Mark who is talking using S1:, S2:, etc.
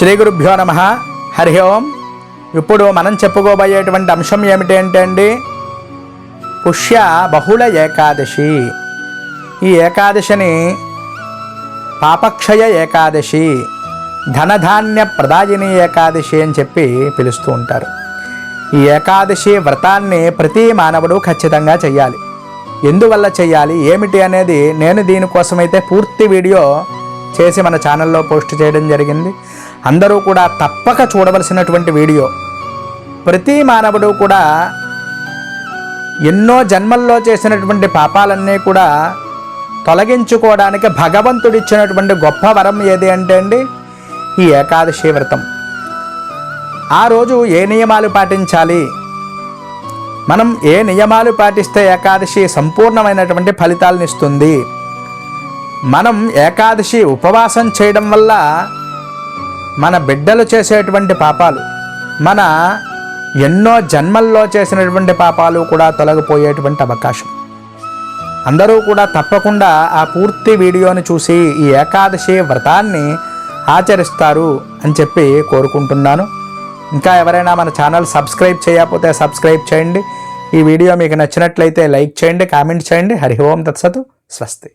S1: శ్రీ గురుభ్యో నమ. హరి ఓం. ఇప్పుడు మనం చెప్పుకోబోయేటువంటి అంశం ఏమిటి అంటే అండి పుష్య బహుళ ఏకాదశి. ఈ ఏకాదశిని పాపక్షయ ఏకాదశి ధనధాన్య ప్రదాయిని ఏకాదశి అని చెప్పి పిలుస్తూ ఉంటారు. ఈ ఏకాదశి వ్రతాన్ని ప్రతి మానవుడు ఖచ్చితంగా చేయాలి ఎందువల్ల చేయాలి ఏమిటి అనేది నేను దీనికోసమైతే పూర్తి వీడియో చేసి మన ఛానల్లో పోస్ట్ చేయడం జరిగింది. అందరూ కూడా తప్పక చూడవలసినటువంటి వీడియో. ప్రతి మానవుడు కూడా ఎన్నో జన్మల్లో చేసినటువంటి పాపాలన్నీ కూడా తొలగించుకోవడానికి భగవంతుడిచ్చినటువంటి గొప్ప వరం ఏది అంటే అండి ఈ ఏకాదశి వ్రతం. ఆ రోజు ఏ నియమాలు పాటించాలి? మనం ఏ నియమాలు పాటిస్తే ఏకాదశి సంపూర్ణమైనటువంటి ఫలితాలను ఇస్తుంది? మనం ఏకాదశి ఉపవాసం చేయడం వల్ల మన బిడ్డలు చేసేటువంటి పాపాలు మన ఎన్నో జన్మల్లో చేసినటువంటి పాపాలు కూడా తొలగిపోయేటువంటి అవకాశం. అందరూ కూడా తప్పకుండా ఆ పూర్తి వీడియోని చూసి ఈ ఏకాదశి వ్రతాన్ని ఆచరిస్తారు అని చెప్పి కోరుకుంటున్నాను. ఇంకా ఎవరైనా మన ఛానల్ సబ్స్క్రైబ్ చేయకపోతే సబ్స్క్రైబ్ చేయండి. ఈ వీడియో మీకు నచ్చినట్లయితే లైక్ చేయండి కామెంట్ చేయండి. హరి ఓం తత్సతు స్వస్తి.